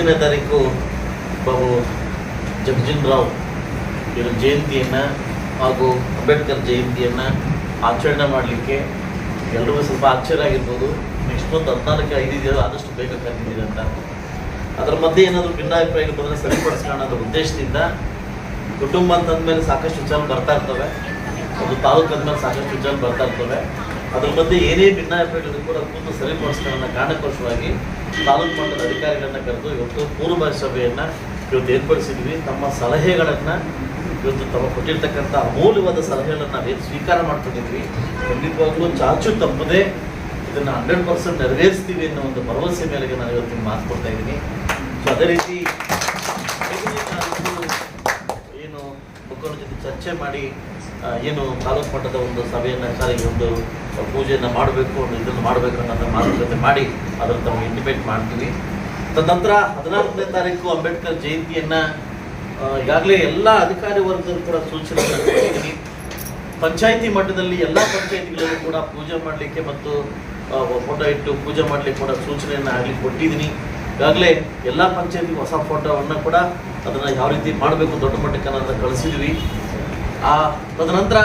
ಹತ್ತನೇ ತಾರೀಕು ಬಾಬು ಜಗಜಿನ್ ರಾವ್ ಇವರ ಜಯಂತಿಯನ್ನು ಹಾಗೂ ಅಂಬೇಡ್ಕರ್ ಜಯಂತಿಯನ್ನು ಆಚರಣೆ ಮಾಡಲಿಕ್ಕೆ ಎಲ್ರಿಗೂ ಸ್ವಲ್ಪ ಆಶ್ಚರ್ಯ ಆಗಿರ್ಬೋದು. ನೆಕ್ಸ್ಟ್ ಮಂತ್ ಹದಿನಾಲ್ಕು ಐದು ಇದೆಯಲ್ಲ ಆದಷ್ಟು ಬೇಗ ಕರೆದಿದ್ದೀರಿ ಅಂತ. ಅದರ ಮಧ್ಯೆ ಏನಾದರೂ ಭಿನ್ನಾಭಿಪ್ರಾಯಗಳು ಬಂದರೆ ಸರಿಪಡಿಸ್ಕೊಳ್ಳೋಣ ಉದ್ದೇಶದಿಂದ ಕುಟುಂಬ ಅಂತಂದಮೇಲೆ ಸಾಕಷ್ಟು ವಿಚಾರ ಬರ್ತಾ ಇರ್ತವೆ. ಒಂದು ತಾಲೂಕು ಅಂದ್ಮೇಲೆ ಸಾಕಷ್ಟು ವಿಚಾರ ಬರ್ತಾ ಇರ್ತವೆ. ಅದ್ರ ಮಧ್ಯೆ ಏನೇ ಭಿನ್ನಾಭಿಪ್ರಾಯಗಳಿದ್ರು ಕೂಡ ಕೂತು ಸರಿಪಡಿಸ್ಕೊಳ್ಳೋಣ ಕಾರಣಕೋಶವಾಗಿ ತಾಲೂಕು ಮಟ್ಟದ ಅಧಿಕಾರಿಗಳನ್ನ ಕರೆದು ಇವತ್ತು ಪೂರ್ವ ಸಭೆಯನ್ನು ಇವತ್ತು ಏರ್ಪಡಿಸಿದ್ವಿ. ತಮ್ಮ ಸಲಹೆಗಳನ್ನು ಇವತ್ತು ತಮ್ಮ ಕೊಟ್ಟಿರ್ತಕ್ಕಂಥ ಅಮೂಲ್ಯವಾದ ಸಲಹೆಗಳನ್ನು ನಾವೇನು ಸ್ವೀಕಾರ ಮಾಡ್ಕೊಂಡಿದ್ವಿ. ಖಂಡಿತವಾಗ್ಲೂ ಚಾಚು ತಪ್ಪದೆ ಇದನ್ನು ಹಂಡ್ರೆಡ್ ಪರ್ಸೆಂಟ್ ನೆರವೇರಿಸ್ತೀವಿ ಅನ್ನೋ ಒಂದು ಭರವಸೆ ಮೇಲೆಗೆ ನಾನು ಇವತ್ತು ಮಾತು ಕೊಡ್ತಾ ಇದ್ದೀನಿ. ಸೊ ಅದೇ ರೀತಿ ಜೊತೆ ಚರ್ಚೆ ಮಾಡಿ ಏನು ತಾಲೂಕು ಮಟ್ಟದ ಒಂದು ಸಭೆಯನ್ನು ಸಾರಿ ಒಂದು ಪೂಜೆಯನ್ನು ಮಾಡಬೇಕು, ಒಂದು ಇದನ್ನು ಮಾಡಬೇಕು ಅನ್ನೋದನ್ನ ಮಾತುಕತೆ ಮಾಡಿ ಅದನ್ನು ತಮ್ಮ ಇಂಟಿಮೇಟ್ ಮಾಡ್ತೀವಿ. ತದನಂತರ ಹದಿನಾಲ್ಕನೇ ತಾರೀಕು ಅಂಬೇಡ್ಕರ್ ಜಯಂತಿಯನ್ನು ಈಗಾಗಲೇ ಎಲ್ಲ ಅಧಿಕಾರಿ ವರ್ಗದ ಕೂಡ ಸೂಚನೆ ಪಂಚಾಯಿತಿ ಮಟ್ಟದಲ್ಲಿ ಎಲ್ಲ ಪಂಚಾಯಿತಿಗಳಲ್ಲೂ ಕೂಡ ಪೂಜೆ ಮಾಡಲಿಕ್ಕೆ ಮತ್ತು ಫೋಟೋ ಇಟ್ಟು ಪೂಜೆ ಮಾಡಲಿಕ್ಕೆ ಕೂಡ ಸೂಚನೆಯನ್ನು ಆಗಲಿ ಕೊಟ್ಟಿದ್ದೀನಿ. ಈಗಾಗಲೇ ಎಲ್ಲ ಪಂಚಾಯಿತಿ ಹೊಸ ಫೋಟೋವನ್ನು ಕೂಡ ಅದನ್ನು ಯಾವ ರೀತಿ ಮಾಡಬೇಕು ದೊಡ್ಡ ಮಟ್ಟಕ್ಕೆ ಅನ್ನೋದನ್ನು ಕಳಿಸಿದ್ವಿ. ಆ, ತದನಂತರ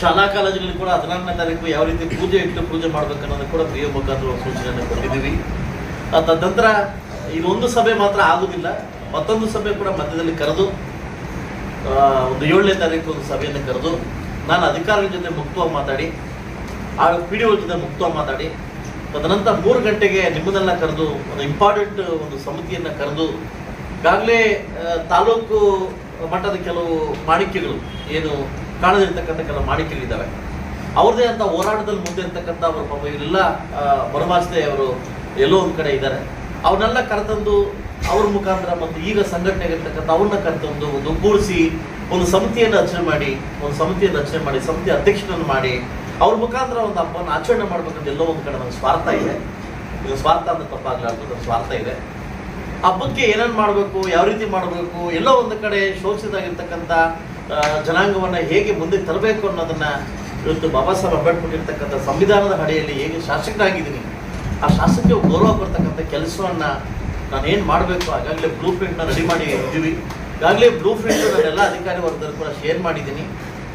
ಶಾಲಾ ಕಾಲೇಜುಗಳಲ್ಲಿ ಕೂಡ ಹದಿನಾರನೇ ತಾರೀಕು ಯಾವ ರೀತಿ ಪೂಜೆ ಇಟ್ಟು ಪೂಜೆ ಮಾಡ್ಬೇಕು ಅನ್ನೋದನ್ನು ಕೂಡ ಪ್ರಿಯ ಮುಖಾಂತರ ಸೂಚನೆಯನ್ನು ಕೊಟ್ಟಿದ್ದೀವಿ. ತದನಂತರ ಇದೊಂದು ಸಭೆ ಮಾತ್ರ ಆಗುವುದಿಲ್ಲ ಮತ್ತೊಂದು ಸಭೆ ಕೂಡ ಮಧ್ಯದಲ್ಲಿ ಕರೆದು ಒಂದು ಏಳನೇ ತಾರೀಕು ಒಂದು ಸಭೆಯನ್ನು ಕರೆದು ನಾನು ಅಧಿಕಾರಿಗಳ ಜೊತೆ ಮುಕ್ತವಾಗಿ ಮಾತಾಡಿ, ಆ ಪಿ ಡಿ ಜೊತೆ ಮುಕ್ತವಾಗಿ ಮಾತಾಡಿ, ತದನಂತರ ಮೂರು ಗಂಟೆಗೆ ನಿಮ್ಮನ್ನೆಲ್ಲ ಕರೆದು ಒಂದು ಇಂಪಾರ್ಟೆಂಟ್ ಒಂದು ಸಮಿತಿಯನ್ನು ಕರೆದು ಈಗಾಗಲೇ ತಾಲೂಕು ಮಟ್ಟದ ಕೆಲವು ಮಾಣಿಕ್ಯಗಳು ಏನು ಕಾಣದಿರ್ತಕ್ಕಂಥ ಕೆಲವು ಮಾಣಿಕ್ಯಗಳಿದ್ದಾವೆ ಅವ್ರದೇ ಅಂತ ಹೋರಾಟದಲ್ಲಿ ಮುಂದೆ ಇರ್ತಕ್ಕಂಥ ಅವರು ಪಾಪ ಇವರೆಲ್ಲ ಬರಮಾಸ್ತೆ ಅವರು ಎಲ್ಲೋ ಒಂದು ಕಡೆ ಇದ್ದಾರೆ. ಅವನ್ನೆಲ್ಲ ಕರೆತಂದು ಅವ್ರ ಮುಖಾಂತರ ಮತ್ತು ಈಗ ಸಂಘಟನೆಗಿರ್ತಕ್ಕಂಥ ಅವ್ರನ್ನ ಕರೆತಂದು ಒಂದು ಒಗ್ಗೂಡಿಸಿ ಒಂದು ಸಮಿತಿಯನ್ನು ರಚನೆ ಮಾಡಿ, ಒಂದು ಸಮಿತಿಯನ್ನು ರಚನೆ ಮಾಡಿ, ಸಮಿತಿ ಅಧ್ಯಕ್ಷನನ್ನು ಮಾಡಿ, ಅವ್ರ ಮುಖಾಂತರ ಒಂದು ಹಬ್ಬವನ್ನು ಆಚರಣೆ ಮಾಡಬೇಕಂತ ಎಲ್ಲೋ ಒಂದು ಕಡೆ ನನಗೆ ಸ್ವಾರ್ಥ ಇದೆ. ಸ್ವಾರ್ಥ ಅಂತ ತಪ್ಪಾಗಲಾರ್ದು ನನ್ನ ಸ್ವಾರ್ಥ ಇದೆ. ಹಬ್ಬಕ್ಕೆ ಏನೇನು ಮಾಡಬೇಕು, ಯಾವ ರೀತಿ ಮಾಡಬೇಕು, ಎಲ್ಲ ಒಂದು ಕಡೆ ಶೋಷಿತವಾಗಿರ್ತಕ್ಕಂಥ ಜನಾಂಗವನ್ನು ಹೇಗೆ ಮುಂದೆ ತರಬೇಕು ಅನ್ನೋದನ್ನು ಇವತ್ತು ಬಾಬಾ ಸಾಹೇಬ್ ಅಂಬೇಡ್ಕರ್ ಇರ್ತಕ್ಕಂಥ ಸಂವಿಧಾನದ ಅಡಿಯಲ್ಲಿ ಹೇಗೆ ಶಾಸಕರಾಗಿದ್ದೀನಿ, ಆ ಶಾಸಕರಿಗೆ ಗೌರವ ಬರ್ತಕ್ಕಂಥ ಕೆಲಸವನ್ನು ನಾನು ಏನು ಮಾಡಬೇಕು ಆಗಾಗಲೇ ಬ್ಲೂ ಪ್ರಿಂಟ್ನ ರೆಡಿ ಮಾಡಿ ಇದ್ದೀವಿ. ಈಗಾಗಲೇ ಬ್ಲೂ ಪ್ರಿಂಟ್ ನಾನೆಲ್ಲ ಅಧಿಕಾರಿ ವರ್ಗದಲ್ಲಿ ಕೂಡ ಶೇರ್ ಮಾಡಿದ್ದೀನಿ.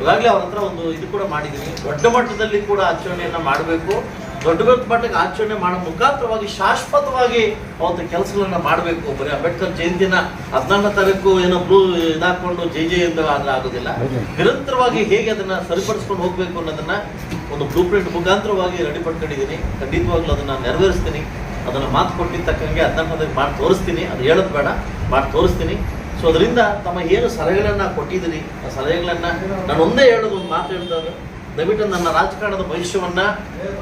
ಈಗಾಗಲೇ ಅವ್ರ ಹತ್ರ ಒಂದು ಇದು ಕೂಡ ಮಾಡಿದ್ದೀನಿ. ದೊಡ್ಡ ಮಟ್ಟದಲ್ಲಿ ಕೂಡ ಆಚರಣೆಯನ್ನು ಮಾಡಬೇಕು. ದೊಡ್ಡ ದೊಡ್ಡ ಮಟ್ಟಕ್ಕೆ ಆಚರಣೆ ಮಾಡೋ ಮುಖಾಂತರವಾಗಿ ಶಾಶ್ವತವಾಗಿ ಅವತ್ತು ಕೆಲಸಗಳನ್ನ ಮಾಡಬೇಕು. ಬರೀ ಅಂಬೇಡ್ಕರ್ ಜಯಂತಿನ ಹದಿನಾರನೇ ತಾರೀಕು ಏನೋ ಬ್ಲೂ ಇದಾಕೊಂಡು ಜೈ ಜೈ ಅಂತ ಆದ್ರೆ ಆಗೋದಿಲ್ಲ. ನಿರಂತರವಾಗಿ ಹೇಗೆ ಅದನ್ನ ಸರಿಪಡಿಸ್ಕೊಂಡು ಹೋಗ್ಬೇಕು ಅನ್ನೋದನ್ನ ಒಂದು ಬ್ಲೂ ಪ್ರಿಂಟ್ ಮುಖಾಂತರವಾಗಿ ರೆಡಿ ಪಡ್ಕೊಂಡಿದ್ದೀನಿ ಖಂಡಿತವಾಗ್ಲೂ ಅದನ್ನ ನೆರವೇರಿಸ್ತೀನಿ. ಅದನ್ನ ಮಾತು ಕೊಟ್ಟಿದ್ದ ತಕ್ಕಂಗೆ ಹದಿನಾಲ್ಕು ಮಾಡಿ ತೋರಿಸ್ತೀನಿ. ಅದು ಹೇಳೋದು ಬೇಡ ಮಾಡಿ ತೋರಿಸ್ತೀನಿ. ಸೊ ಅದರಿಂದ ತಮ್ಮ ಏನು ಸಲಹೆಗಳನ್ನ ಕೊಟ್ಟಿದ್ದೀನಿ ಆ ಸಲಹೆಗಳನ್ನ ನಾನು ಒಂದೇ ಹೇಳೋದು ಒಂದು ಮಾತು ಹೇಳ್ತಾರೆ ದಯವಿಟ್ಟು ನನ್ನ ರಾಜಕಾರಣದ ಭವಿಷ್ಯವನ್ನ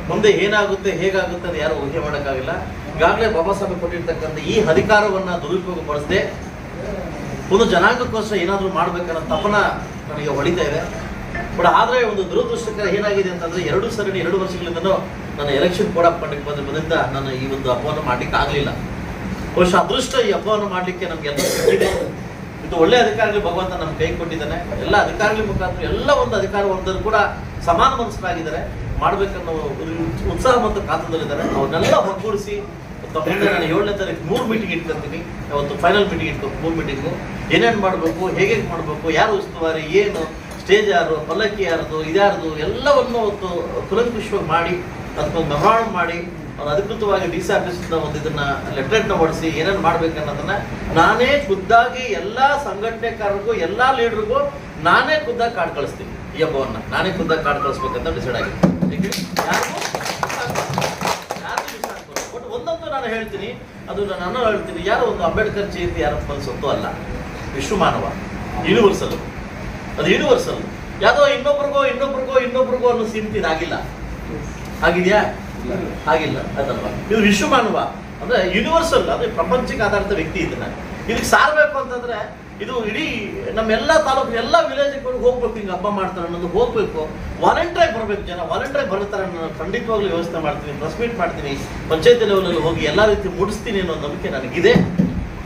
ಮುಂದೆ ಏನಾಗುತ್ತೆ, ಹೇಗಾಗುತ್ತೆ ಅಂತ ಯಾರು ಊಹೆ ಮಾಡೋಕ್ಕಾಗಿಲ್ಲ. ಈಗಾಗಲೇ ಬಾಬಾ ಸಾಹೇಬ್ ಕೊಟ್ಟಿರ್ತಕ್ಕಂಥ ಈ ಅಧಿಕಾರವನ್ನ ದುರುಪಯೋಗ ಪಡಿಸದೆ ಒಂದು ಜನಾಂಗಕ್ಕೋಸ್ಕರ ಏನಾದರೂ ಮಾಡ್ಬೇಕನ್ನೋ ತಪನ ನನಗೆ ಹೊಡಿತಾ ಇದೆ. ಬಟ್ ಆದರೆ ಒಂದು ದುರದೃಷ್ಟಕರ ಏನಾಗಿದೆ ಅಂತಂದ್ರೆ ಎರಡು ಸರಣಿ, ಎರಡು ವರ್ಷಗಳಿಂದನೂ ನನ್ನ ಎಲೆಕ್ಷನ್ ಕೋಡ್ ಅಪ್ ಮಾಡಲಿಕ್ಕೆ ಬಂದ್ರಿಂದ ನಾನು ಈ ಒಂದು ಹಬ್ಬವನ್ನು ಮಾಡ್ಲಿಕ್ಕೆ ಆಗಲಿಲ್ಲ. ಬಹುಶಃ ಅದೃಷ್ಟ ಈ ಹಬ್ಬವನ್ನು ಮಾಡಲಿಕ್ಕೆ ನಮಗೆ ಇದು ಒಳ್ಳೆ ಅಧಿಕಾರಿಗಳು ಭಗವಂತ ನಮ್ಮ ಕೈ ಕೊಟ್ಟಿದ್ದಾನೆ. ಎಲ್ಲ ಅಧಿಕಾರಿಗಳ ಮುಖಾಂತರ ಎಲ್ಲ ಒಂದು ಅಧಿಕಾರ ಹೊಂದರೂ ಕೂಡ ಸಮಾನ ಮನಸ್ಸರಾಗಿದ್ದಾರೆ ಮಾಡ್ಬೇಕನ್ನೋ ಉತ್ಸಾಹ ಮತ್ತು ಕಾತದಲ್ಲಿದ್ದಾರೆ ಅವನ್ನೆಲ್ಲ ಒಗ್ಗೂಡಿಸಿ ನಾನು ಏಳನೇ ತಾರೀಕು ಮೂರು ಮೀಟಿಂಗ್ ಇಟ್ಕೊಂತೀನಿ. ಅವತ್ತು ಫೈನಲ್ ಮೀಟಿಂಗ್ ಇಟ್ಕೊ ಮೂರು ಮೀಟಿಂಗು ಏನೇನು ಮಾಡಬೇಕು, ಹೇಗೆ ಮಾಡಬೇಕು, ಯಾರು ಉಸ್ತುವಾರಿ, ಏನು ಸ್ಟೇಜ್ ಯಾರು, ಪಲ್ಲಕ್ಕಿ ಯಾರ್ದು, ಇದ್ಯಾರ್ದು, ಎಲ್ಲವನ್ನು ಅವತ್ತು ಕುಲಂಕುಷವಾಗಿ ಮಾಡಿ, ಅದಕ್ಕೊಂದು ಮೆಮೊರಾಂಡಮ್ ಮಾಡಿ, ಅವ್ರು ಅಧಿಕೃತವಾಗಿ ಡಿ ಸಿ ಆಫೀಸಿಂದ ಒಂದು ಇದನ್ನ ಲೆಟ್ರೆಟ್ನ ಹೊಡಿಸಿ ಏನೇನು ಮಾಡ್ಬೇಕು ಅನ್ನೋದನ್ನ ನಾನೇ ಖುದ್ದಾಗಿ ಎಲ್ಲ ಸಂಘಟನೆಕಾರರಿಗೂ, ಎಲ್ಲ ಲೀಡರ್ಗೂ ನಾನೇ ಖುದ್ದಾಗಿ ಕಾಡ್ ಕಳಿಸ್ತೀನಿ ಈ ಹಬ್ಬವನ್ನ ನಾನೇ ಖುದ್ದಾಗಿ ಕಾರ್ಡ್ ಕಳಿಸ್ಬೇಕಂತ ಡಿಸೈಡ್ ಆಗಿದೆ. ಬಟ್ ಒಂದಂತೂ ನಾನು ಹೇಳ್ತೀನಿ. ಅದು ನಾನು ಹೇಳ್ತೀನಿ. ಯಾರೋ ಒಂದು ಅಂಬೇಡ್ಕರ್ ಜಯಂತಿ ಯಾರ ಸ್ವತ್ತು ಅಲ್ಲ. ವಿಶ್ವಮಾನವ ಯೂನಿವರ್ಸಲ್ ಅದು ಯೂನಿವರ್ಸಲ್ ಯಾವುದೋ ಇನ್ನೊಬ್ರಿಗೋ ಇನ್ನೊಬ್ರಿಗೋ ಇನ್ನೊಬ್ರಿಗೋ ಅನ್ನೋ ಸೀಮಿತ ಇದಾಗಿಲ್ಲ ಆಗಿದೆಯಾ ಆಗಿಲ್ಲ ಅದಲ್ವಾ? ಇದು ವಿಶ್ವಮಾನವ ಅಂದ್ರೆ ಯೂನಿವರ್ಸಲ್ ಅಂದ್ರೆ ಪ್ರಪಂಚಕ್ಕೆ ಆಧಾರಿತ ವ್ಯಕ್ತಿ ಇದನ್ನ ಇದಕ್ಕೆ ಸಾರಬೇಕು ಅಂತಂದ್ರೆ ಇದು ಇಡೀ ನಮ್ಮೆಲ್ಲ ತಾಲೂಕು, ಎಲ್ಲ ವಿಲೇಜ್ಗಳಿಗೆ ಹೋಗ್ಬೇಕು, ಹಿಂಗೆ ಹಬ್ಬ ಮಾಡ್ತಾರೆ ಅನ್ನೋದು ಹೋಗ್ಬೇಕು. ವಾಲಂಟ್ರಾಗಿ ಬರಬೇಕು ಜನ ವಾಲಂಟ್ರಾಗಿ ಬರ್ತಾರೆ ನಾನು ಖಂಡಿತವಾಗ್ಲೂ ವ್ಯವಸ್ಥೆ ಮಾಡ್ತೀನಿ ಪ್ರೆಸ್ ಮೀಟ್ ಮಾಡ್ತೀನಿ, ಪಂಚಾಯತಿ ಲೆವೆಲಲ್ಲಿ ಹೋಗಿ ಎಲ್ಲ ರೀತಿ ಮುಡಿಸ್ತೀನಿ ಅನ್ನೋ ನಂಬಿಕೆ ನನಗಿದೆ.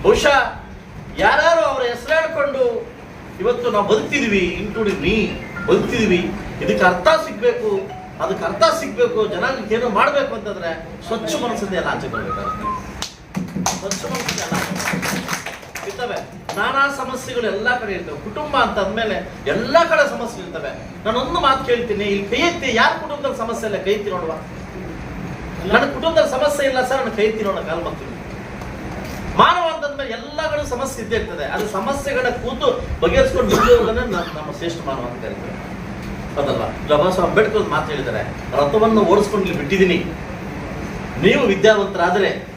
ಬಹುಶಃ ಯಾರು ಅವರ ಹೆಸರು ಹೇಳ್ಕೊಂಡು ಇವತ್ತು ನಾವು ಬದುಕ್ತಿದೀವಿ ಇನ್ಕ್ಲೂಡಿಂಗ್ ಮೀ ಬದುಕ್ತಿದೀವಿ. ಇದಕ್ಕೆ ಅರ್ಥ ಸಿಗಬೇಕು, ಅದಕ್ಕೆ ಅರ್ಥ ಸಿಗಬೇಕು, ಜನಾಂಗಕ್ಕೆ ಏನೋ ಮಾಡಬೇಕು ಅಂತಂದ್ರೆ ಸ್ವಚ್ಛ ಮನಸ್ಸಿಂದ ಎಲ್ಲ ಆಚೆ ಸ್ವಚ್ಛ ಮನಸ್ಸನ್ನೇ ಅಲ್ಲ. ಇರ್ತವೆ ನಾನಾ ಸಮಸ್ಯೆಗಳು ಎಲ್ಲ ಕಡೆ ಇರ್ತವೆ. ಕುಟುಂಬ ಅಂತ ಅಂದ್ಮೇಲೆ ಎಲ್ಲಾ ಕಡೆ ಸಮಸ್ಯೆ ಇರ್ತವೆ. ನಾನು ಒಂದು ಮಾತು ಕೇಳ್ತೀನಿ. ಇಲ್ಲಿ ಕೈ ಎತ್ತಿ ಯಾರ ಕುಟುಂಬದಲ್ಲಿ ಸಮಸ್ಯೆ ಇಲ್ಲ? ಕೈ ನೋಡುವ. ನನ್ನ ಕುಟುಂಬದಲ್ಲಿ ಸಮಸ್ಯೆ ಇಲ್ಲ ಸರ್, ನನ್ನ ಕೈ ತಿನ್ನೋಣ ಕಾಲ್ ಮಾಡ್ತೀನಿ ಮಾನವ ಅಂತಂದ್ರೆ ಎಲ್ಲ ಕಡೆ ಸಮಸ್ಯೆ ಇದ್ದೇ ಇರ್ತದೆ. ಅದು ಸಮಸ್ಯೆಗಳ ಕೂತು ಬಗೆಹರಿಸ್ಕೊಂಡು ಬಿಡುವುದನ್ನ ನಮ್ಮ- ಶ್ರೇಷ್ಠ ಮಾನವ ಅಂತ ಕರೀತಾರೆ ಅದಲ್ಲ ಬಾಬಾ ಸಾಹೇಬ್ ಅಂಬೇಡ್ಕರ್ ಮಾತು ಹೇಳಿದ್ದಾರೆ. ರಥವನ್ನು ಓಡಿಸ್ಕೊಂಡು ಬಿಟ್ಟಿದ್ದೀನಿ. ನೀವು ವಿದ್ಯಾವಂತರಾದ್ರೆ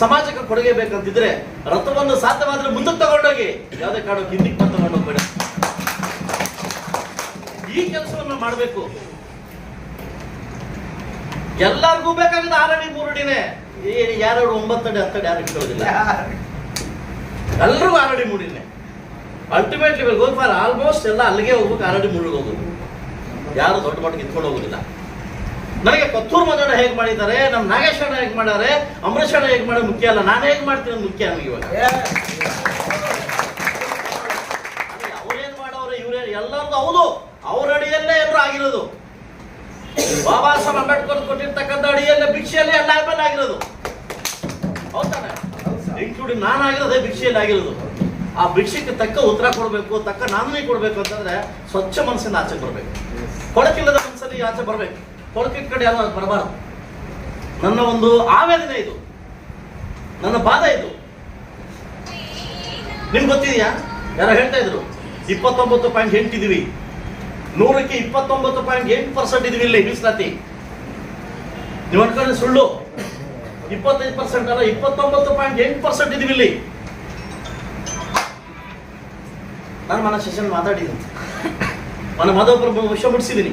ಸಮಾಜಕ್ಕೆ ಕೊಡುಗೆ ಬೇಕಂತಿದ್ರೆ ರಥವನ್ನು ಸಾಧ್ಯವಾದ್ರೆ ಮುಂದಕ್ಕೆ ತಗೊಂಡೋಗಿ. ಯಾವುದೇ ಕಾಡು ಹಿಂದಿಕ್ಕೆ ಬಂದು ತಗೊಂಡು ಹೋಗ್ಬೇಡ. ಈ ಕೆಲಸವನ್ನು ಮಾಡಬೇಕು. ಎಲ್ಲರಿಗೂ ಬೇಕಾಗಿದ್ದ ಆರಡಿ, ಮೂರಡಿನೇ. ಯಾರು ಒಂಬತ್ತಡಿ ಹತ್ತಡಿ ಯಾರು ಇಟ್ಟೋದಿಲ್ಲ. ಎಲ್ರಿಗೂ ಆರಡಿ ಮೂಡಿನೇ ultimately goal go for almost ಎಲ್ಲ ಅಲ್ಲಿಗೆ ಹೋಗ್ಬೇಕು, ಆರಡಿ ಮೂಡಿಗೆ ಹೋಗೋದು ಯಾರು ದೊಡ್ಡ ಮಟ್ಟಿಗೆ ಇತ್ಕೊಂಡು ಹೋಗೋದಿಲ್ಲ. ನನಗೆ ಕೊತ್ತೂರು ಮಂಜಣ್ಣ ಹೇಗೆ ಮಾಡಿದ್ದಾರೆ? ನಮ್ಮ ನಾಗೇಶ್ವರ ಹೇಗೆ ಮಾಡಾರೆ ಅಣ್ಣ ಹೇಗೆ ಮಾಡೋದು ಮುಖ್ಯ ಅಲ್ಲ? ನಾನು ಹೇಗೆ ಮಾಡ್ತೀನಿ ಮುಖ್ಯ ನನಗೆ ಇವಾಗ. ಅವ್ರೇನು ಮಾಡೋರು? ಇವ್ರೇ ಎಲ್ಲರದು ಹೌದು. ಅವ್ರ ಅಡಿಯಲ್ಲೇ ಎಲ್ಲರೂ ಆಗಿರೋದು. ಬಾಬಾ ಸಾಹೇಬ್ ಅಂಬೇಡ್ಕರ್ ಕೊಟ್ಟಿರ್ತಕ್ಕಂಥ ಅಡಿಯಲ್ಲೇ ಭಿಕ್ಷೆಯಲ್ಲೇ ಎಲ್ಲ ಆದ್ಮೇಲೆ ಆಗಿರೋದು. ಹೌದಾನೆ ಇನ್ಕ್ಲೂಡಿಂಗ್ ನಾನು ಆಗಿರೋದೇ ಭಿಕ್ಷೆಯಲ್ಲಿ ಆಗಿರೋದು. ಆ ಭಿಕ್ಷೆಗೆ ತಕ್ಕ ಉತ್ತರ ಕೊಡಬೇಕು ತಕ್ಕ ನಾನು ಕೊಡಬೇಕು ಅಂತಂದ್ರೆ ಸ್ವಚ್ಛ ಮನಸ್ಸಿಂದ ಆಚೆ ಬರಬೇಕು. ಕೊಳಕಿಲ್ಲದ ಮನಸ್ಸಲ್ಲಿ ಆಚೆ ಬರಬೇಕು. ಕೊಳಕಿನ ಕಡೆ ಯಾರು ಬರಬಾರದು. ನನ್ನ ಒಂದು ಆವೇದನೆ ಇದು. ನನ್ನ ಬಾಧ ಇದು. ನಿಮ್ಗೆ ಗೊತ್ತಿದೆಯಾ? ಯಾರೋ ಹೇಳ್ತಾ ಇದ್ರು, ಇಪ್ಪತ್ತೊಂಬತ್ತು ಪಾಯಿಂಟ್ ಎಂಟು ಇದೀವಿ. ನೂರಕ್ಕೆ ಇಪ್ಪತ್ತೊಂಬತ್ತು ಪಾಯಿಂಟ್ ಎಂಟು ಪರ್ಸೆಂಟ್ ಇದೀವಿ ಇಲ್ಲಿ ಮೀಸಲಾತಿ. ನೀವು ಅನ್ಕೊಂಡ್ರೆ ಸುಳ್ಳು. ಇಪ್ಪತ್ತೈದು ಪರ್ಸೆಂಟ್ ಅಲ್ಲ, ಇಪ್ಪತ್ತೊಂಬತ್ತು ಪಾಯಿಂಟ್ ಎಂಟು ಪರ್ಸೆಂಟ್ ಇದೀವಿ ಇಲ್ಲಿ. ನಾನು ಮನ ಸೆಷನ್ ಮಾತಾಡಿದ್ದೀನಿ ಮನ ಮದೊಬ್ಬರು ವಿಷಯ ಮುಟ್ಟಿಸಿದ್ದೀನಿ.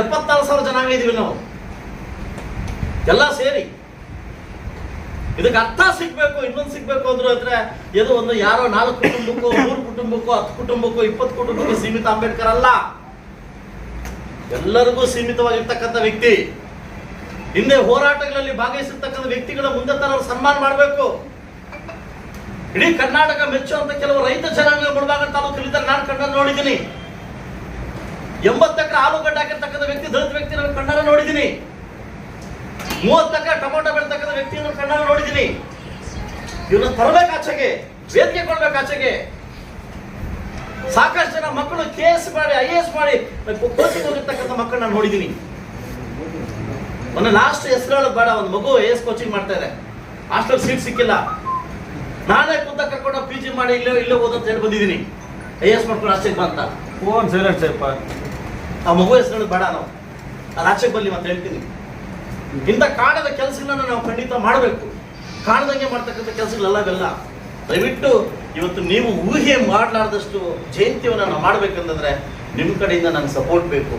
ಎಪ್ಪತ್ತಾರು ಸಾವಿರ ಜನಾಂಗ ಇದೀವಿ ನಾವು. ಎಲ್ಲ ಸೇರಿ. ಇದಕ್ಕೆ ಅರ್ಥ ಸಿಗ್ಬೇಕು, ಇನ್ನೊಂದು ಸಿಗ್ಬೇಕು ಅಂದ್ರೆ ಹತ್ರ ಇದು ಒಂದು ಯಾರೋ ನಾಲ್ಕು ಕುಟುಂಬಕ್ಕೋ, ಮೂರು ಕುಟುಂಬಕ್ಕೋ, ಹತ್ತು ಕುಟುಂಬಕ್ಕೋ, ಇಪ್ಪತ್ತು ಕುಟುಂಬಕ್ಕೂ ಸೀಮಿತ ಅಂಬೇಡ್ಕರ್ ಅಲ್ಲ. ಎಲ್ಲರಿಗೂ ಸೀಮಿತವಾಗಿರ್ತಕ್ಕಂಥ ವ್ಯಕ್ತಿ. ಹಿಂದೆ ಹೋರಾಟಗಳಲ್ಲಿ ಭಾಗವಹಿಸಿರ್ತಕ್ಕಂಥ ವ್ಯಕ್ತಿಗಳ ಮುಂದೆ ತರ ಸನ್ಮಾನ ಮಾಡಬೇಕು. ಇಡೀ ಕರ್ನಾಟಕ ಮೆಚ್ಚುವಂತ ಕೆಲವು ರೈತ ಜನಾಂಗ ಮುಳಬಾಗ ತಾಲೂಕು ನಾನು ಕಣ್ಣಲ್ಲಿ ನೋಡಿದ್ದೀನಿ. ಎಂಬತ್ತು ಎಕರೆ ಆಲೂಗಡ್ಡೆ ಹಾಕಿರ್ತಕ್ಕಂಥ ವ್ಯಕ್ತಿ, ದಲಿತ ವ್ಯಕ್ತಿ ನಾನು ಕಣ್ಣಾರ ನೋಡಿದ್ದೀನಿ. ಮೂವತ್ತು ಟೊಮೊಟೊ ಬೆಳೆತಕ್ಕಂಥ ವ್ಯಕ್ತಿ ನಾನು ಕಣ್ಣಾರ ನೋಡಿದ್ದೀನಿ. ಇವನ್ನ ತರಬೇಕು ಆಚೆಗೆ, ವೇದಿಕೆ ಕೊಡ್ಬೇಕು ಆಚೆಗೆ. ಸಾಕಷ್ಟು ಜನ ಮಕ್ಕಳು ಕೆ ಎಸ್ ಮಾಡಿ ಐ ಎ ಎಸ್ ಮಾಡಿ ಕೋಚಿಂಗ್ ಹೋಗಿರ್ತಕ್ಕಂಥ ಮಕ್ಕಳನ್ನ ನಾನು ನೋಡಿದ್ದೀನಿ. ಮೊನ್ನೆ ಲಾಸ್ಟ್ ಹೆಸರು ಬೇಡ, ಒಂದು ಮಗು ಐ ಎಸ್ ಕೋಚಿಂಗ್ ಮಾಡ್ತಾ ಇದೆ. ಹಾಸ್ಟೆಲ್ ಸೀಟ್ ಸಿಕ್ಕಿಲ್ಲ. ನಾನೇ ಕುಂತ ಕರ್ಕೊಂಡು ಪಿ ಜಿ ಮಾಡಿ ಇಲ್ಲೇ ಇಲ್ಲೇ ಓದಂತ ಹೇಳಿ ಬಂದಿದ್ದೀನಿ. ಐ ಎಸ್ ಮಾಡ್ಕೊಂಡು ಆಚೆಗೆ ಬಂತ. ಫೋನ್ ಸೈಲೆಂಟ್ ಸೈಪ ಆ ಮಗು ಹೆಸರು ಬೇಡ ನಾವು. ಆಚೆಗೆ ಬರಲಿ ಅಂತ ಹೇಳ್ತೀನಿ. ಇಂಥ ಕಾಣದ ಕೆಲಸಗಳನ್ನ ನಾವು ಖಂಡಿತ ಮಾಡಬೇಕು. ಕಾಣದಂಗೆ ಮಾಡ್ತಕ್ಕಂಥ ಕೆಲಸಗಳೆಲ್ಲ ಬೆಲ್ಲ ದಯವಿಟ್ಟು ಇವತ್ತು ನೀವು ಊಹೆ ಮಾಡಲಾರ್ದಷ್ಟು ಜಯಂತಿಯನ್ನು ನಾವು ಮಾಡ್ಬೇಕಂತಂದ್ರೆ ನಿಮ್ಮ ಕಡೆಯಿಂದ ನನಗೆ ಸಪೋರ್ಟ್ ಬೇಕು.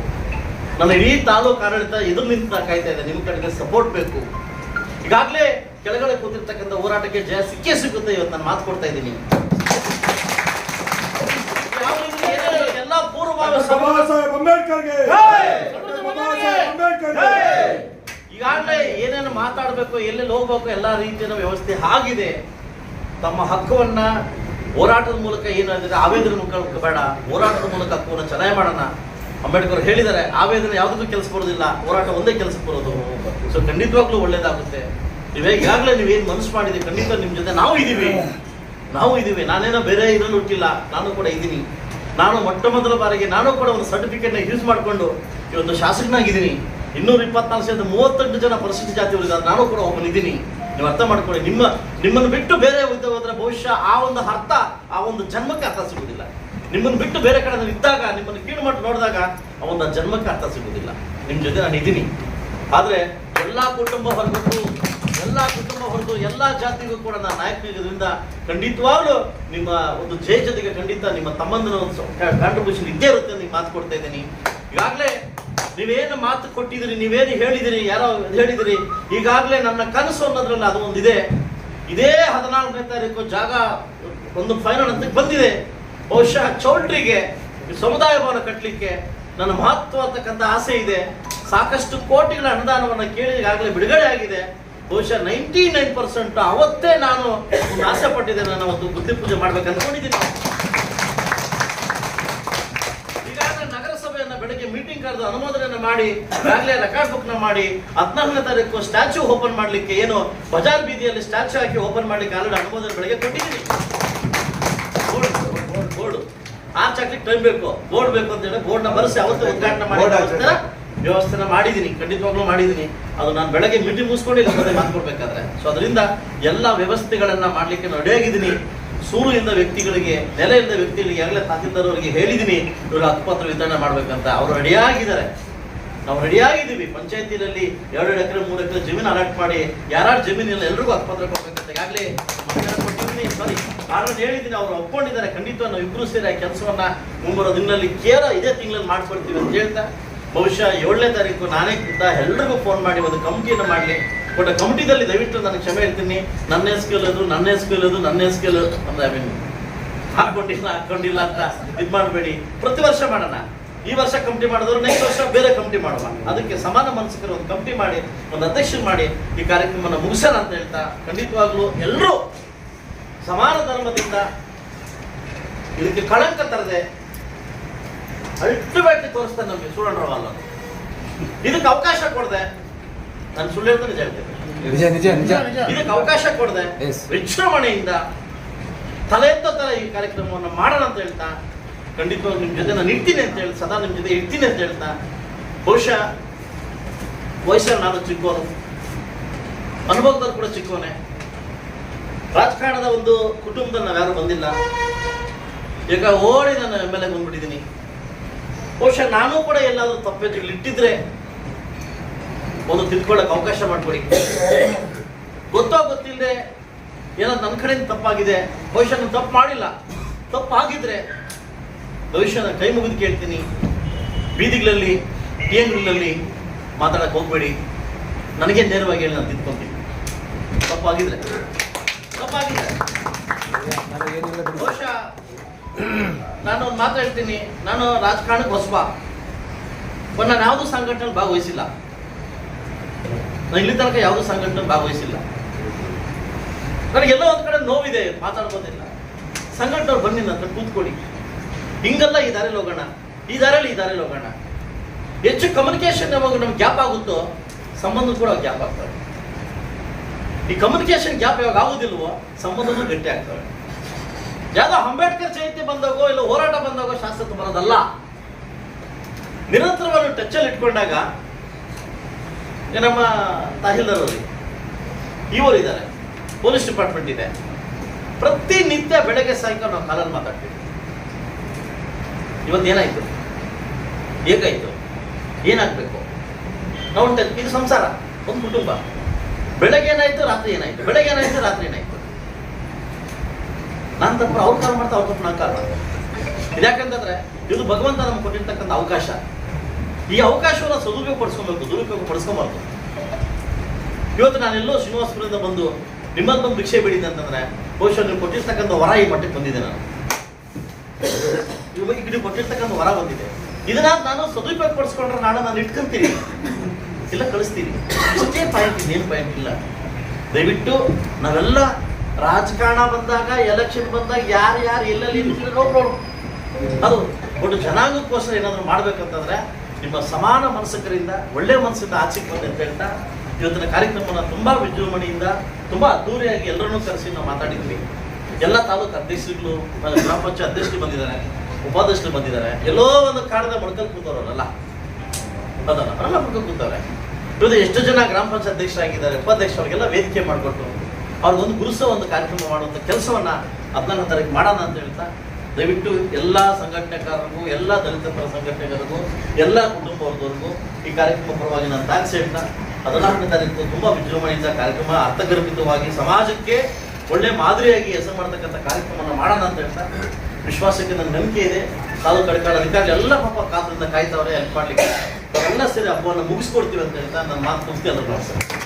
ನನ್ನ ಇಡೀ ತಾಲೂಕು ಆಡಳಿತ ಎದುರು ನಿಂತು ನಾ ಕಾಯ್ತಾ ಇದೆ. ನಿಮ್ಮ ಕಡೆಗೆ ಸಪೋರ್ಟ್ ಬೇಕು. ಈಗಾಗಲೇ ಕೆಳಗಡೆ ಕೂತಿರ್ತಕ್ಕಂಥ ಹೋರಾಟಕ್ಕೆ ಜಯ ಸಿಕ್ಕೇ ಸಿಗುತ್ತೆ ಇವತ್ತು ನಾನು ಮಾತು ಕೊಡ್ತಾ ಇದ್ದೀನಿ. ಬಾಬಾ ಸಾಹೇಬ್ ಅಂಬೇಡ್ಕರ್ಗೆ. ಈಗಾಗಲೇ ಏನೇನು ಮಾತಾಡಬೇಕು ಎಲ್ಲೆಲ್ಲಿ ಹೋಗ್ಬೇಕು ಎಲ್ಲ ರೀತಿಯ ವ್ಯವಸ್ಥೆ ಆಗಿದೆ. ತಮ್ಮ ಹಕ್ಕುವನ್ನ ಹೋರಾಟದ ಮೂಲಕ ಏನಾಗಿದೆ ಆವೇದನೆ ಮುಖ ಬೇಡ. ಹೋರಾಟದ ಮೂಲಕ ಹಕ್ಕುವನ್ನು ಚಲಾಯ ಮಾಡೋಣ. ಅಂಬೇಡ್ಕರ್ ಹೇಳಿದ್ದಾರೆ ಆವೇದನೆ ಯಾವುದಕ್ಕೂ ಕೆಲಸ ಬರೋದಿಲ್ಲ ಹೋರಾಟ ಒಂದೇ ಕೆಲಸ ಬರೋದು. ಸೊ ಖಂಡಿತವಾಗ್ಲೂ ಒಳ್ಳೇದಾಗುತ್ತೆ. ನೀವೇ ಈಗಾಗಲೇ ನೀವೇನು ಮನಸ್ಸು ಮಾಡಿದ್ದೀವಿ ಖಂಡಿತ ನಿಮ್ಮ ಜೊತೆ ನಾವು ಇದ್ದೀವಿ. ನಾವು ಇದ್ದೀವಿ. ನಾನೇನೋ ಬೇರೆ ಇರಲು ಹುಟ್ಟಿಲ್ಲ. ನಾನು ಕೂಡ ಇದ್ದೀನಿ. ನಾನು ಮೊಟ್ಟ ಮೊದಲ ಬಾರಿಗೆ ನಾನು ಕೂಡ ಒಂದು ಸರ್ಟಿಫಿಕೇಟ್ನ ಯೂಸ್ ಮಾಡಿಕೊಂಡು ಇವತ್ತು ಶಾಸಕನಾಗಿದ್ದೀನಿ. ಇನ್ನೂರ ಇಪ್ಪತ್ನಾಲ್ಕು ಸಾವಿರದ ಮೂವತ್ತೆಂಟು ಜನ ಪರಿಶಿಷ್ಟ ಜಾತಿಯವರಿದ್ದಾರೆ ನಾನು ಕೂಡ ಒಬ್ಬನಿದ್ದೀನಿ. ನೀವು ಅರ್ಥ ಮಾಡ್ಕೊಳ್ಳಿ, ನಿಮ್ಮ, ನಿಮ್ಮನ್ನು ಬಿಟ್ಟು ಬೇರೆ ಹೋದ್ರೆ ಬಹುಶಃ ಆ ಒಂದು ಅರ್ಥ, ಆ ಒಂದು ಜನ್ಮಕ್ಕೆ ಅರ್ಥ ಸಿಗುವುದಿಲ್ಲ. ನಿಮ್ಮನ್ನು ಬಿಟ್ಟು ಬೇರೆ ಕಡೆ ಇದ್ದಾಗ, ನಿಮ್ಮನ್ನು ಕೀಳು ಮಾಡಿ ನೋಡಿದಾಗ ಆ ಒಂದು ಜನ್ಮಕ್ಕೆ ಅರ್ಥ ಸಿಗುವುದಿಲ್ಲ. ನಿಮ್ಮ ಜೊತೆ ನಾನು ಇದ್ದೀನಿ ಆದರೆ ಎಲ್ಲ ಕುಟುಂಬ ಹೊರಗು ಎಲ್ಲ ಕುಟುಂಬ ಹೊರತು ಎಲ್ಲ ಜಾತಿಗೂ ಕೂಡ ನಾನು ನಾಯಕನಿಗೋದ್ರಿಂದ ಖಂಡಿತವಾಗ್ಲೂ ನಿಮ್ಮ ಒಂದು ಜಯ ಜೊತೆಗೆ ಖಂಡಿತ ನಿಮ್ಮ ತಮ್ಮಂದನ ಒಂದು ಕಾಂಟ್ರಿಬ್ಯೂಷನ್ ಇದ್ದೇ ಇರುತ್ತೆ ಅಂತ ಮಾತು ಕೊಡ್ತಾ ಇದ್ದೀನಿ. ಈಗಾಗಲೇ ನೀವೇನು ಮಾತು ಕೊಟ್ಟಿದ್ದೀರಿ, ನೀವೇನು ಹೇಳಿದಿರಿ ಯಾರೋ ಹೇಳಿದಿರಿ ಈಗಾಗಲೇ ನನ್ನ ಕನಸು ಅನ್ನೋದ್ರಲ್ಲಿ ಅದು ಒಂದಿದೆ. ಇದೇ ಹದಿನಾಲ್ಕನೇ ತಾರೀಕು ಜಾಗ ಒಂದು ಫೈನಲ್ ಹಂತಕ್ಕೆ ಬಂದಿದೆ. ಬಹುಶಃ ಚೌಲ್ಟ್ರಿಗೆ, ಸಮುದಾಯ ಭವನ ಕಟ್ಟಲಿಕ್ಕೆ ನನ್ನ ಮಹತ್ವ ಅಂತಕ್ಕಂಥ ಆಸೆ ಇದೆ. ಸಾಕಷ್ಟು ಕೋಟಿಗಳ ಅನುದಾನವನ್ನು ಕೇಳಿ ಈಗಾಗಲೇ ಬಿಡುಗಡೆ ಆಗಿದೆ. ಬಹುಶಃ ನೈಂಟಿ ನೈನ್ ಪರ್ಸೆಂಟ್ ಅವತ್ತೇ ನಾನು ಆಸೆ ಪಟ್ಟಿದ್ದೇನೆ ನಾನು ಒಂದು ಬುದ್ಧಿ ಪೂಜೆ ಮಾಡ್ಬೇಕು ಅನ್ಕೊಂಡಿದ್ದೀನಿ ಈಗಾಗಲೇ ನಗರಸಭೆಯನ್ನ ಬೆಳಗ್ಗೆ ಮೀಟಿಂಗ್ ಕರೆದು ಅನುಮೋದನೆಯನ್ನು ಮಾಡಿ ಈಗಾಗಲೇ ರೆಕಾರ್ಡ್ ಬುಕ್ನ ಮಾಡಿ ಹದಿನಾಲ್ಕನೇ ತಾರೀಕು ಸ್ಟ್ಯಾಚ್ಯೂ ಓಪನ್ ಮಾಡ್ಲಿಕ್ಕೆ ಏನು ಬಜಾರ್ ಬೀದಿಯಲ್ಲಿ ಸ್ಟ್ಯಾಚು ಹಾಕಿ ಓಪನ್ ಮಾಡ್ಲಿಕ್ಕೆ ಆಲ್ರೆಡಿ ಅನುಮೋದನೆ ಬೆಳಗ್ಗೆ ಕೊಟ್ಟಿದ್ದೀನಿ. ಬೋರ್ಡ್ ಬೋರ್ಡ್ ಆರ್ಚ್ ಹಾಕ್ಲಿಕ್ಕೆ ಟೈಮ್ ಬೇಕು. ಬೋರ್ಡ್ ಬೇಕು ಅಂತ ಹೇಳಿ ಬೋರ್ಡ್ನ ಬರೆಸಿ ಅವತ್ತು ಉದ್ಘಾಟನೆ ಮಾಡಿ. ವ್ಯವಸ್ಥೆನ ಮಾಡಿದ್ದೀನಿ ಖಂಡಿತವಾಗ್ಲೂ ಮಾಡಿದ್ದೀನಿ ಅದು ನಾನು ಬೆಳಗ್ಗೆ ಮೀಟಿಂಗ್ ಮುಗಿಸ್ಕೊಂಡು ಇಲ್ಲ ಮತ್ತೆ ಕೊಡ್ಬೇಕಾದ್ರೆ. ಸೊ ಅದರಿಂದ ಎಲ್ಲ ವ್ಯವಸ್ಥೆಗಳನ್ನ ಮಾಡ್ಲಿಕ್ಕೆ ನಾನು ರೆಡಿಯಾಗಿದ್ದೀನಿ ಸೂರು ಇಲ್ಲದ ವ್ಯಕ್ತಿಗಳಿಗೆ, ನೆಲೆ ಇಲ್ಲದ ವ್ಯಕ್ತಿಗಳಿಗೆ ಆಗಲೇ ತಹಸೀಲ್ದಾರ್ ಅವರಿಗೆ ಹೇಳಿದ್ದೀನಿ ಇವರು ಹಕ್ಕುಪತ್ರ ವಿತರಣೆ ಮಾಡ್ಬೇಕಂತ. ಅವರು ರೆಡಿಯಾಗಿದ್ದಾರೆ ನಾವು ರೆಡಿಯಾಗಿದ್ದೀವಿ ಪಂಚಾಯತಿನಲ್ಲಿ ಎರಡು ಎಕರೆ, ಮೂರು ಎಕರೆ ಜಮೀನು ಅಲಾಟ್ ಮಾಡಿ, ಯಾರ್ಯಾರ ಜಮೀನಿಲ್ಲ ಎಲ್ರಿಗೂ ಹಕ್ಕುಪತ್ರ ಕೊಡ್ಬೇಕಂತ ಈಗಾಗಲೇ ಕೊಟ್ಟಿದ್ದೀನಿ. ಸಾರಿ ಕಾರಣ ಹೇಳಿದ್ದೀನಿ, ಅವರು ಒಪ್ಕೊಂಡಿದ್ದಾರೆ. ಖಂಡಿತ ನಾವು ಇಬ್ಬರು ಸೇರಿ ಆ ಕೆಲಸವನ್ನ ಮುಂಬರೋ ದಿನದಲ್ಲಿ ಕೇರ ಇದೇ ತಿಂಗಳಲ್ಲಿ ಮಾಡ್ಕೊಡ್ತೀವಿ ಅಂತ ಹೇಳ್ತಾ ಬಹುಶಃ ಏಳನೇ ತಾರೀಕು ನಾನೇ ಕೂಡ ಎಲ್ರಿಗೂ ಫೋನ್ ಮಾಡಿ ಒಂದು ಕಮಿಟಿಯನ್ನು ಮಾಡಲಿ. ಬಟ್ ಕಮಿಟಿದಲ್ಲಿ ದಯವಿಟ್ಟು ನನಗೆ ಕ್ಷಮೆ ಹೇಳ್ತೀನಿ. ನನ್ನ ಹೆಸ್ಕೇಳೋದು ನನ್ನ ಹೆಸ್ಕೇಳೋದು ನನ್ನ ಹೆಸ್ಕೇಳೋದು ಅಂದ್ರೆ ಐ ಮೀನ್ ಹಾಕೊಂಡಿಲ್ಲ ಹಾಕೊಂಡಿಲ್ಲ ಅಂತ ಇದು ಮಾಡಬೇಡಿ. ಪ್ರತಿ ವರ್ಷ ಮಾಡೋಣ. ಈ ವರ್ಷ ಕಮಿಟಿ ಮಾಡಿದ್ರು ನೆಕ್ಸ್ಟ್ ವರ್ಷ ಬೇರೆ ಕಮಿಟಿ ಮಾಡುವ ಅದಕ್ಕೆ ಸಮಾನ ಮನಸ್ಸಿಗೆ ಒಂದು ಕಮಿಟಿ ಮಾಡಿ, ಒಂದು ಅಧ್ಯಕ್ಷರು ಮಾಡಿ ಈ ಕಾರ್ಯಕ್ರಮವನ್ನು ಮುಗಿಸೋಣ ಅಂತ ಹೇಳ್ತಾ ಖಂಡಿತವಾಗ್ಲೂ ಎಲ್ಲರೂ ಸಮಾನ ಧರ್ಮದಿಂದ ಇದಕ್ಕೆ ಕಳಂಕ ತರದೆ ಅಲ್ಟಿಮೇಟ್ಲಿ ತೋರಿಸ್ತಾನೆ ನಮಗೆ ಸುಳ್ಳು ಇದಕ್ಕೆ ಅವಕಾಶ ಕೊಡದೆ. ನಾನು ಸುಳ್ಳು ಅಂತ ನಿಜ ಹೇಳ್ತೇನೆ. ನಿಜ ನಿಜ ನಿಜ. ಇದಕ್ಕೆ ಅವಕಾಶ ಕೊಡದೆ. ವಿಜೃಂಭಣೆಯಿಂದ ತಲೆ ಎತ್ತ ತಲೆ ಈ ಕಾರ್ಯಕ್ರಮವನ್ನು ಮಾಡೋಣ ಅಂತ ಹೇಳ್ತಾ ಖಂಡಿತವಾಗಿ ನಿಮ್ಮ ಜೊತೆ ನಾನು ಇರ್ತೀನಿ ಅಂತ ಹೇಳಿ ಸದಾ ನಿಮ್ಮ ಜೊತೆ ಇರ್ತೀನಿ ಅಂತ ಹೇಳ್ತಾ ಬಹುಶಃ ವಯಸ್ಸಲ್ಲಿ ನಾನು ಚಿಕ್ಕವನು. ಅನುಭವದಲ್ಲಿ ಕೂಡ ಚಿಕ್ಕವನೇ. ರಾಜಕಾರಣದ ಒಂದು ಕುಟುಂಬದಲ್ಲಿ ನಾವ್ಯಾರು ಬಂದಿಲ್ಲ. ಈಗ ಓಡಿ ನಾನು ಎಂ ಎಲ್ ಎ ಬಂದ್ಬಿಟ್ಟಿದ್ದೀನಿ. ಬಹುಶಃ ನಾನು ಕೂಡ ಎಲ್ಲಾದರೂ ತಪ್ಪೆಜ್ಜುಗಳು ಇಟ್ಟಿದ್ರೆ ಒಂದು ತಿಳ್ಕೊಳ್ಳೋಕೆ ಅವಕಾಶ ಮಾಡ್ಕೊಡಿ. ಗೊತ್ತೋ ಗೊತ್ತಿಲ್ಲದೆ ಏನೋ ನನ್ನ ಕಡೆಯಿಂದ ತಪ್ಪಾಗಿದೆ ಬಹುಶಃ ನಾನು ತಪ್ಪು ಮಾಡಿಲ್ಲ. ತಪ್ಪಾಗಿದ್ರೆ ಭವಿಷ್ಯ ನಾನು ಕೈ ಮುಗಿದು ಕೇಳ್ತೀನಿ. ಬೀದಿಗಳಲ್ಲಿ ಟಿಎಂಗಳಲ್ಲಿ ಮಾತಾಡಕ್ಕೆ ಹೋಗ್ಬೇಡಿ. ನನಗೆ ನೇರವಾಗಿ ಹೇಳಿ ನಾನು ತಿದ್ಕೊಂತೀನಿ. ತಪ್ಪಾಗಿದ್ರೆ. ತಪ್ಪಾಗಿದ್ರೆ. ಬಹುಶಃ ನಾನು ಒಂದು ಮಾತು ಹೇಳ್ತೀನಿ. ನಾನು ರಾಜಕಾರಣಕ್ಕೆ ಹೊಸಬ. ಬಟ್ ನಾನು ಯಾವುದೂ ಸಂಘಟನೆ ಭಾಗವಹಿಸಿಲ್ಲ. ನಾನು ಇಲ್ಲಿ ತನಕ ಯಾವುದೂ ಸಂಘಟನೆ ಭಾಗವಹಿಸಿಲ್ಲ. ನನಗೆಲ್ಲೋ ಒಂದು ಕಡೆ ನೋವಿದೆ, ಮಾತಾಡ್ಬೋದಿಲ್ಲ. ಸಂಘಟನೆಯವ್ರು ಬನ್ನಿ ನಂತರ ಕೂತ್ಕೊಳ್ಳಿ. ಹಿಂಗಲ್ಲ ಈ ದಾರಿಲಿ ಹೋಗೋಣ. ಈ ದಾರಿಯಲ್ಲಿ ಈ ದಾರಿಲಿ ಹೋಗೋಣ. ಹೆಚ್ಚು ಕಮ್ಯುನಿಕೇಶನ್ ಯಾವಾಗ ನಮ್ಗೆ ಗ್ಯಾಪ್ ಆಗುತ್ತೋ ಸಂಬಂಧ ಕೂಡ ಗ್ಯಾಪ್ ಆಗ್ತವೆ. ಈ ಕಮ್ಯುನಿಕೇಶನ್ ಗ್ಯಾಪ್ ಯಾವಾಗ ಆಗೋದಿಲ್ವೋ, ಸಂಬಂಧನೂ ಗಟ್ಟಿ ಆಗ್ತವೆ. ಯಾವ್ದೋ ಅಂಬೇಡ್ಕರ್ ಜಯಂತಿ ಬಂದಾಗೋ ಇಲ್ಲ ಹೋರಾಟ ಬಂದಾಗೋ ಶಾಸಕ ಬರೋದಲ್ಲ ನಿರಂತರವಾಗಿ ಟಚ್ಚಲ್ಲಿ ಇಟ್ಕೊಂಡಾಗ ಈಗ ನಮ್ಮ ತಹಸೀಲ್ದಾರ್ ಅವರು ಇವರು ಇದ್ದಾರೆ, ಪೊಲೀಸ್ ಡಿಪಾರ್ಟ್ಮೆಂಟ್ ಇದೆ. ಪ್ರತಿನಿತ್ಯ ಬೆಳಗ್ಗೆ ಸಾಯಂಕಾಲ ನಾವು ಕಾಲಲ್ಲಿ ಮಾತಾಡ್ತೀವಿ. ಇವತ್ತು ಏನಾಯ್ತು? ಏನಾಗಬೇಕು ಏನಾಗ್ಬೇಕು? ನಾವು ಇದು ಸಂಸಾರ, ಒಂದು ಕುಟುಂಬ. ಬೆಳಗ್ಗೆ ಏನಾಯ್ತು, ರಾತ್ರಿ ಏನಾಯ್ತು? ಬೆಳಗ್ಗೆ ಏನಾಯ್ತು, ರಾತ್ರಿ ಏನಾಯ್ತು? ನಾನು ತಪ್ಪು, ಅವ್ರು ಕಾಲ ಮಾಡ್ತಾ ಅವ್ರ ತಪ್ಪು, ನಾನು ಕಾಲ ಇದ್ಯಾಕಂತಂದ್ರೆ, ಇದು ಭಗವಂತ ನಮ್ಗೆ ಕೊಟ್ಟಿರ್ತಕ್ಕಂಥ ಅವಕಾಶ. ಈ ಅವಕಾಶವನ್ನು ಸದುಪಯೋಗ ಪಡಿಸ್ಕೊಬೇಕು ದುರುಪಯೋಗ ಪಡಿಸ್ಕೊಬಾರ್ದು ಇವತ್ತು ನಾನೆಲ್ಲೋ ಶ್ರೀನಿವಾಸಪುರದಿಂದ ಬಂದು ನಿಮ್ಮಲ್ಲಿ ಬಂದು ಭಿಕ್ಷೆ ಬೇಡಿದೆ ಅಂತಂದ್ರೆ, ಬಹುಶಃ ನೀವು ಕೊಟ್ಟಿರ್ತಕ್ಕಂಥ ವರ ಈ ಮಟ್ಟಕ್ಕೆ ಬಂದಿದೆ ನಾನು. ಇವಾಗ ಈಗ ನೀವು ಕೊಟ್ಟಿರ್ತಕ್ಕಂಥ ವರ ಬಂದಿದೆ. ಇದನ್ನ ನಾನು ಸದುಪಯೋಗ ಪಡಿಸ್ಕೊಂಡ್ರೆ ನಾಳೆ ನಾನು ಇಟ್ಕೊಂತೀನಿ. ಇಲ್ಲ, ಕಳಿಸ್ತೀನಿ. ಇಷ್ಟೇ ಪಾಯಿಂಟ್ ಏನು ಪಾಯಿಂಟ್ ಇಲ್ಲ. ದಯವಿಟ್ಟು ನಾವೆಲ್ಲ ರಾಜಕಾರಣ ಬಂದಾಗ ಎಲೆಕ್ಷನ್ ಬಂದಾಗ ಯಾರು ಯಾರು ಎಲ್ಲೆಲ್ಲಿ ನೋಡ್ಬೋದು ಅದು ಒಟ್ಟು ಜನಾಂಗಕ್ಕೋಸ್ಕರ ಏನಾದರೂ ಮಾಡ್ಬೇಕಂತಂದ್ರೆ ನಿಮ್ಮ ಸಮಾನ ಮನಸ್ಸಕರಿಂದ, ಒಳ್ಳೆ ಮನಸ್ಸಿಂದ ಬನ್ನಿ ಅಂತ ಹೇಳ್ತಾ ಇವತ್ತಿನ ಕಾರ್ಯಕ್ರಮನ ತುಂಬಾ ವಿಜೃಂಭಣೆಯಿಂದ, ತುಂಬಾ ಅದ್ದೂರಿಯಾಗಿ ಎಲ್ಲರನ್ನೂ ಕರೆಸಿ ನಾವು ಮಾತಾಡಿದ್ವಿ. ಎಲ್ಲ ತಾಲೂಕು ಅಧ್ಯಕ್ಷರುಗಳು ಗ್ರಾಮ ಪಂಚಾಯತ್ ಅಧ್ಯಕ್ಷರು ಬಂದಿದ್ದಾರೆ, ಉಪಾಧ್ಯಕ್ಷರು ಬಂದಿದ್ದಾರೆ. ಎಲ್ಲೋ ಒಂದು ಕಾಡದ ಮೊಳಕಲ್ ಕೂತವ್ರಲ್ಲ. ಅದಲ್ಲ ಅವರೆಲ್ಲ ಮುಖ ಕೂತವ್ರೆ. ಇವತ್ತು ಎಷ್ಟು ಜನ ಗ್ರಾಮ ಪಂಚಾಯತ್ ಅಧ್ಯಕ್ಷರಾಗಿದ್ದಾರೆ ಉಪಾಧ್ಯಕ್ಷರಿಗೆಲ್ಲ ವೇದಿಕೆ ಮಾಡಿಕೊಟ್ಟು ಅವ್ರಿಗೊಂದು ಗುರುಸೋ ಒಂದು ಕಾರ್ಯಕ್ರಮ ಮಾಡುವಂಥ ಕೆಲಸವನ್ನ ಹದಿನಾಲ್ಕು ತಾರೀಕು ಮಾಡೋಣ ಅಂತ ಹೇಳ್ತಾ, ದಯವಿಟ್ಟು ಎಲ್ಲ ಸಂಘಟನೆಕಾರರಿಗೂ ಎಲ್ಲ ದಲಿತ ಪರ ಸಂಘಟನೆಗಾರರಿಗೂ, ಎಲ್ಲ ಕುಟುಂಬ ಈ ಕಾರ್ಯಕ್ರಮ ಪರವಾಗಿ ನಾನು ಥ್ಯಾಂಕ್ಸ್ ಹೇಳ್ತಾ, ಹದಿನಾಲ್ಕನೇ ತಾರೀಕು ತುಂಬಾ ವಿಜೃಂಭಣೆಯಿಂದ ಕಾರ್ಯಕ್ರಮ ಅರ್ಥಗರ್ಭಿತವಾಗಿ ಸಮಾಜಕ್ಕೆ ಒಳ್ಳೆ ಮಾದರಿಯಾಗಿ ಹೆಸರು ಮಾಡ್ತಕ್ಕಂಥ ಕಾರ್ಯಕ್ರಮವನ್ನು ಮಾಡೋಣ ಅಂತ ಹೇಳ್ತಾ, ವಿಶ್ವಾಸಕ್ಕೆ ನನ್ನ ನಂಬಿಕೆ ಇದೆ. ತಾಲೂಕು ಅಧಿಕಾರಿ ಅಧಿಕಾರಿ ಎಲ್ಲ ಪಾಪ ಕಾತರಿಂದ ಕಾಯ್ತಾವ್ರೆ ಹೆಲ್ಪ್ ಮಾಡ್ಲಿಕ್ಕೆ. ಎಲ್ಲ ಸೇರಿ ಹಬ್ಬವನ್ನು ಮುಗಿಸ್ಕೊಡ್ತೀವಿ ಅಂತ ಹೇಳ್ತಾ, ನನ್ನ ಮಾತು ಮುಗಿಸಿ ಎಲ್ಲ